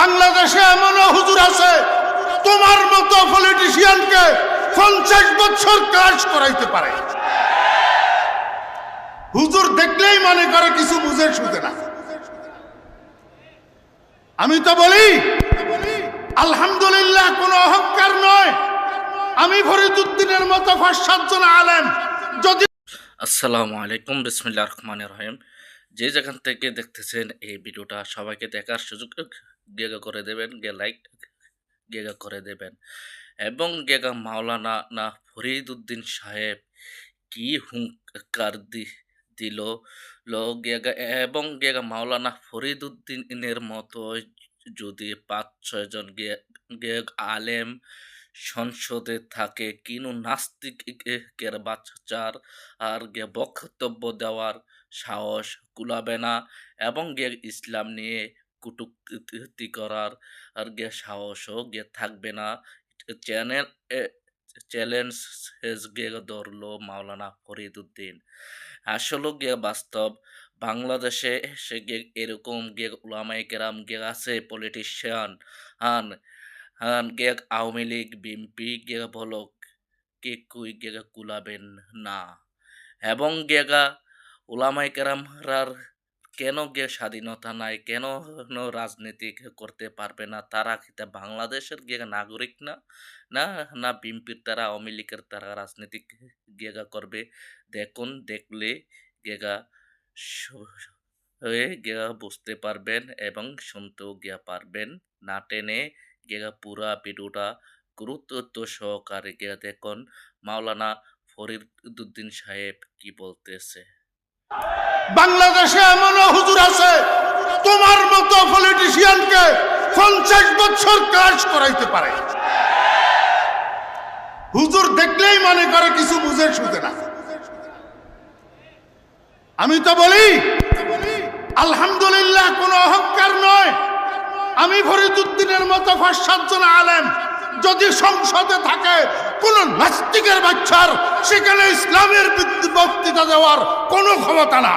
বাংলাদেশে এমনও হুজুর আছে, তোমার মতো পলিটিশিয়ানকে পঞ্চাশ বছর কাজ করাইতে পারে। হুজুর দেখলেই মনে করে কিছু বুঝে শুধে না। আমি তো বলি, আলহামদুলিল্লাহ কোনো অহংকার নয়। আমি ফরিদুদ্দিনের মতো পাঁচ সাতজন আলেম, যদি আসসালামু আলাইকুম বিসমিল্লাহ রহমান রহিম। যে যেখান থেকে দেখতেছেন এই ভিডিওটা সবাইকে দেখার সুযোগ গেগা করে দেবেন গে লাইক, গেগা করে দেবেন। এবং গেগা মাওলানা না ফরিদুদ্দিন সাহেব কি হুঙ্কার দি, দিল গেগা। এবং গেগা মাওলানা ফরিদুদ্দিনের মতো যদি পাঁচ ছয়জন গে, গেগ আলেম সংসদে থাকে, কিনু নাস্তিকের বাচ্চার আর গে বক্তব্য দেওয়ার সাহস কুলাবে না। এবং গে ইসলাম নিয়ে কুটুক্তি করার আর গে সাহসও গে থাকবে না। চ্যানেল চ্যালেঞ্জ শেষ গে ধরলো মাওলানা ফরিদুদ্দিন আসলে গে বাস্তব। বাংলাদেশে সে গে এরকম গে উলামাই কেরাম গে আছে পলিটিশিয়ান আন আন গে আওয়ামী লীগ, বিএনপি গে বলক, কে কুই গেগা কুলাবেন না। এবং গেগা ওলামাই কেরামরার কেন গে স্বাধীনতা নাই? কেন রাজনীতি করতে পারবে না? তারা কিতা বাংলাদেশের গে নাগরিক না? না না বিএনপির তারা, আওয়ামী লীগের তারা রাজনীতি গেগা করবে? দেখুন, দেখলে গেগা গেগা বুঝতে পারবেন এবং শুনতেও গিয়া পারবেন। না টেনে গেগা পুরা ভিডিওটা গুরুত্ব সহকারে গিয়া দেখুন। মাওলানা ফরিদুদ্দিন সাহেব কি বলতেছে? বাংলাদেশে এমনও হুজুর আছে, তোমার মতো পলিটিশিয়ানকে পঞ্চাশ বছর কাজ করাইতে পারে। হুজুর দেখলেই মনে করে কিছু বুঝে শুধে না। আমি তো বলি, আলহামদুলিল্লাহ কোনো অহংকার নয়। আমি ফরিদুদ্দিনের মতো পাঁচ সাতজন আলেম যদি সংসদে থাকে, কোন নাস্তিকের বাচ্চার, সেখানে ইসলামের বক্তৃতা দেওয়ার কোনো ক্ষমতা না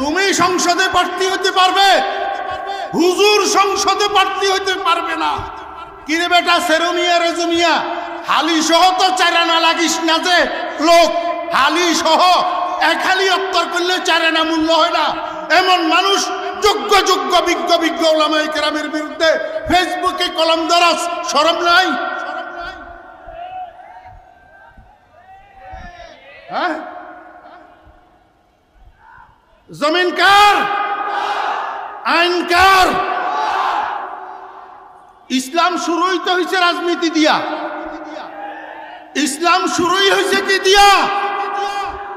তুমি সংসদে প্রার্থী হতে পারবে, হুজুর সংসদে প্রার্থী হতে পারবে না। কিরে বেটা, সেরমিয়া রেজুমিয়া হালি সহ তো চারানা লাগিস না যে, লোক হালি সহ এক হালি অত্তর করলে চারানা মূল্য হয় না। এমন মানুষ যোগ্য যোগ্য, বিজ্ঞ বিজ্ঞ ওলামাই কেরামের বিরুদ্ধে ফেসবুকে কলম দরাস সরম নাই? হ্যাঁ? জমিন কার? আইন কার? ইসলাম শুরুই তো হয়েছে রাজনীতি দিয়া। ইসলাম শুরুই হয়েছে কি দিয়া?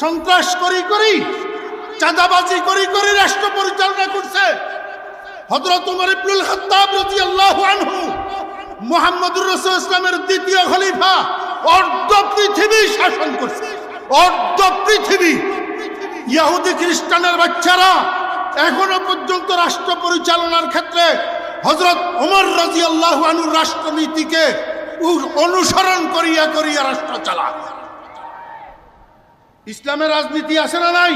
সন্ত্রাস করি করি, চাঁদাবাজি করি করি রাষ্ট্র পরিচালনা করছে। হজরত উমর ইবনুল খাত্তাব রাদিয়াল্লাহু আনহু, মুহাম্মদুর রাসূল ইসলামের দ্বিতীয় খলিফা, অর্ধ পৃথিবী শাসন করছে। অর্ধ পৃথিবী। ইহুদি খ্রিস্টানের বাচ্চারা এখনও পর্যন্ত রাষ্ট্র পরিচালনার ক্ষেত্রে হজরত ওমর রাজি আল্লাহ আনুর রাষ্ট্রনীতিকে অনুসরণ করিয়া করিয়া রাষ্ট্র চালা ইসলামের রাজনীতি আছে না নাই?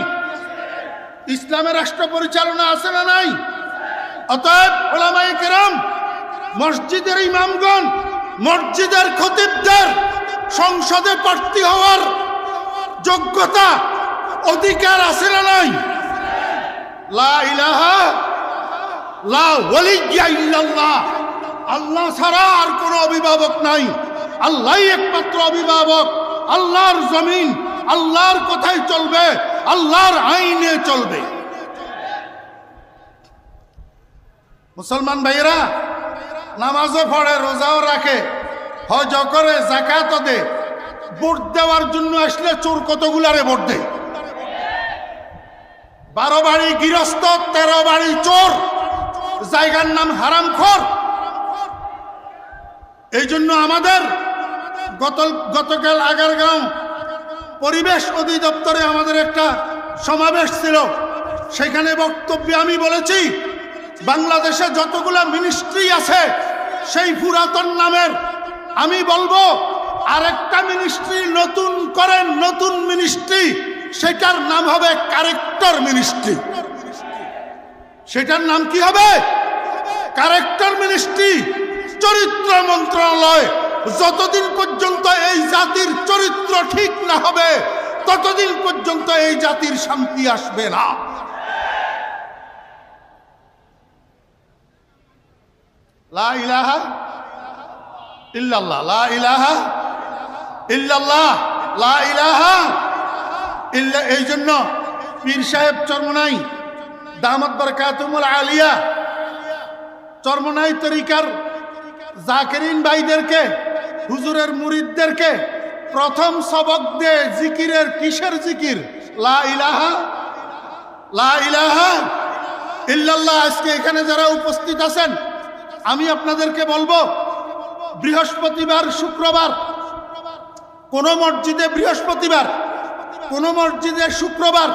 ইসলামের রাষ্ট্র পরিচালনা আছে না নাই? অতএব ওলামায়ে কেরাম, মসজিদের ইমামগণ, মসজিদের খতিবদের সংসদে প্রার্থী হওয়ার যোগ্যতা, অধিকার আছে না নাই? লা ইলাহা লা আল্লাহ ছাড়া আর কোনো অভিভাবক নাই। আল্লাহই একমাত্র অভিভাবক, আল্লাহর জমিন। আল্লাহর কোথায় চলবে, আল্লাহর আইনে চলবে। মুসলমান ভাইয়েরা, নামাজও পড়ে, রোজাও রাখে, হজ করে জাকাতও দে, ভোট দেওয়ার জন্য আসলে চোর কতগুলারে ভোট দেয়? বারো বাড়ি গৃহস্থ, তেরো বাড়ি চোর, জায়গার নাম হারামখোর। এই জন্য আমাদের গত গতকাল আগারগাঁও পরিবেশ অধিদপ্তরে আমাদের একটা সমাবেশ ছিল। সেখানে বক্তব্যে আমি বলেছি, বাংলাদেশে যতগুলা মিনিস্ট্রি আছে, সেই পুরাতন নামের আমি বলব, আরেকটা মিনিস্ট্রি নতুন করেন নতুন মিনিস্ট্রি সেটার নাম হবে কারেক্টর মিনিস্ট্রি সেটার নাম কি হবে? কারেক্টর মিনিস্ট্রি চরিত্র মন্ত্রণালয়। যতদিন পর্যন্ত এই জাতির চরিত্র ঠিক না হবে, ততদিন পর্যন্ত এই জাতির শান্তি আসবে না। ইলাহা ইল্লাল্লাহ, লা ইলাহা ইল্লাল্লাহ, লা ইলাহা ইল্লা, এই জন্য পীর সাহেব চরমনাই, দামত বরকাতুমুল আলিয়া, চরমনাই তরিকার জাকেরিন ভাইদেরকে হুজুরের মুরিদদেরকে প্রথম সবক দে জিকিরের কিসের জিকির? লা ইলাহা লা ইলাহা ইল্লাল্লাহ। আজকে এখানে যারা উপস্থিত আছেন, আমি আপনাদেরকে বলব, বৃহস্পতিবার, শুক্রবার, কোন মসজিদে বৃহস্পতিবার, কোন মসজিদে শুক্রবার,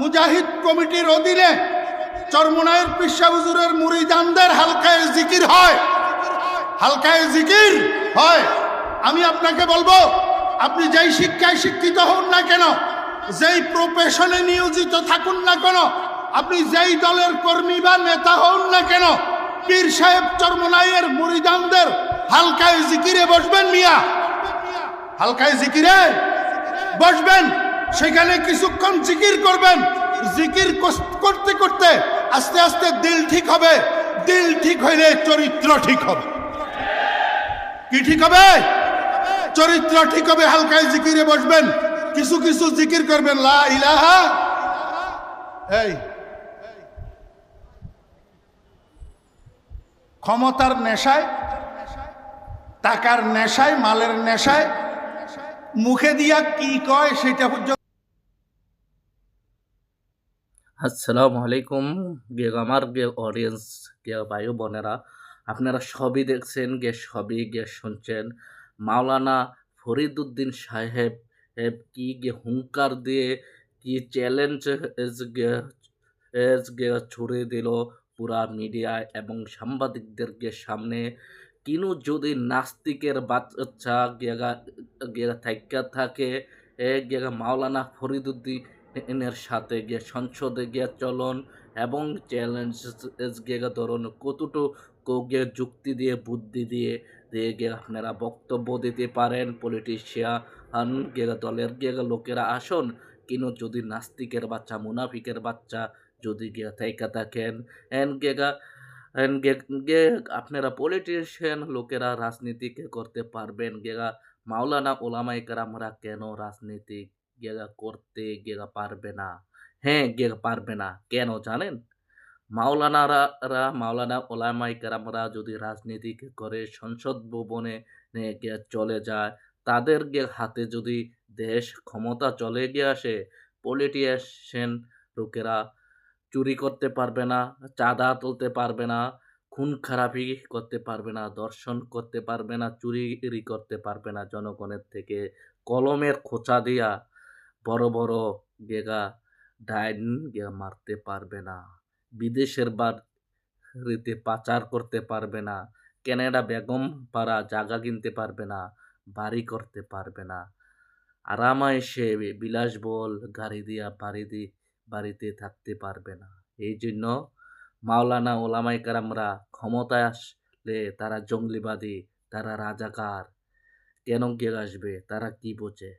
মুজাহিদ কমিটির অধীনে চরমনায়ের পিসা হুজুরের মুরিদানদের হালকায় জিকির হয়। হালকায় জিকির হয়। আমি আপনাকে বলব, আপনি যেই শিক্ষায় শিক্ষিত হন না কেন, যেই প্রফেশনে নিয়োজিত থাকুন না কেন, আপনি যেই দলের কর্মী বা নেতা হন না কেন, পীর সাহেব চরমনাইয়ের মুরিদানদের হালকায় জিকিরে বসবেন মিয়া। হালকায় জিকিরে বসবেন, সেখানে কিছুক্ষণ জিকির করবেন। জিকির করতে করতে আস্তে আস্তে দিল ঠিক হবে, দিল ঠিক হইলে চরিত্র ঠিক হবে। কি ঠিক হবে? চরিত্র ঠিক হবে, হালকায় জিকিরে বসবেন। কিছু কিছু জিকির করবেন, লা এই। ক্ষমতার নেশায়, টাকার নেশায়, মালের নেশায়, মুখে দিয়া কি কয় সেটা পর্যন্ত আসসালামু আলাইকুম গে আমার গে অডিয়েন্স গে ভাই বোনেরা। আপনারা সবই দেখছেন, গে সবই গে শুনছেন। মাওলানা ফরিদুদ্দিন সাহেব কি হুঙ্কার দিয়ে কি চ্যালেঞ্জ ছুড়ে দিল পুরা মিডিয়ায় এবং সাংবাদিকদেরকে সামনে। কিনু যদি নাস্তিকের বাচ্চা গেগা গেগা থাইকা থাকে গেগা মাওলানা ফরিদুদ্দিনের সাথে গিয়ে সংসদে গিয়ে চলন এবং চ্যালেঞ্জ গেগা ধরুন কতটুকু গিয়ে যুক্তি দিয়ে, বুদ্ধি দিয়ে দিয়ে গিয়ে আপনারা বক্তব্য দিতে পারেন। পলিটিশিয়ান গেগা দলের গেগা লোকেরা আসুন। কিনু যদি নাস্তিকের বাচ্চা, মুনাফিকের বাচ্চা যদি গিয়ে থাইকা থাকেন, এন গেগা এন গে গে, আপনারা পলিটিশিয়ান লোকেরা রাজনীতিকে করতে পারবেন। গেগা মাওলানা ওলামাই আমরা কেন রাজনীতি গেগা করতে গেগা পারবে না? হ্যাঁ গেগা পারবে না। কেন জানেন? মাওলানারা মাওলানা ওলামাই আমরা যদি রাজনীতি করে সংসদ ভবনে চলে যায় তাদের হাতে যদি দেশ ক্ষমতা চলে গিয়ে আসে, পলিটিশিয়ান লোকেরা চুরি করতে পারবে না, চাঁদা তুলতে পারবে না, খুন খারাপি করতে পারবে না দর্শন করতে পারবে না, চুরি করতে পারবে না, জনগণের থেকে কলমের খোঁচা দিয়া বড় বড় গেগা, ডাইন গিয়া মারতে পারবে না। বিদেশের বাড়িতে পাচার করতে পারবে না। কেনাডা বেগম পাড়া জায়গা কিনতে পারবে না, বাড়ি করতে পারবে না। আরামায়েসে বিলাসবহুল গাড়ি দিয়া বাড়ি দি, বাড়িতে থাকতে পারবে না। এই জন্য মাওলানা ওলামাই কারামরা ক্ষমতায় আসলে তারা জঙ্গলিবাদী, তারা রাজাকার। কেন কে আসবে? তারা কি বোঝে?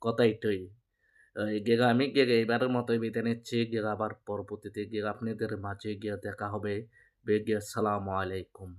কথা এটাই এই গেগা, আমি গেগে, এবারের মতো বিদায় নিচ্ছি। গেগা আবার পরবর্তীতে গেগা, আপনাদের মাঝে গিয়ে দেখা হবে। বেগে সালামু আলাইকুম।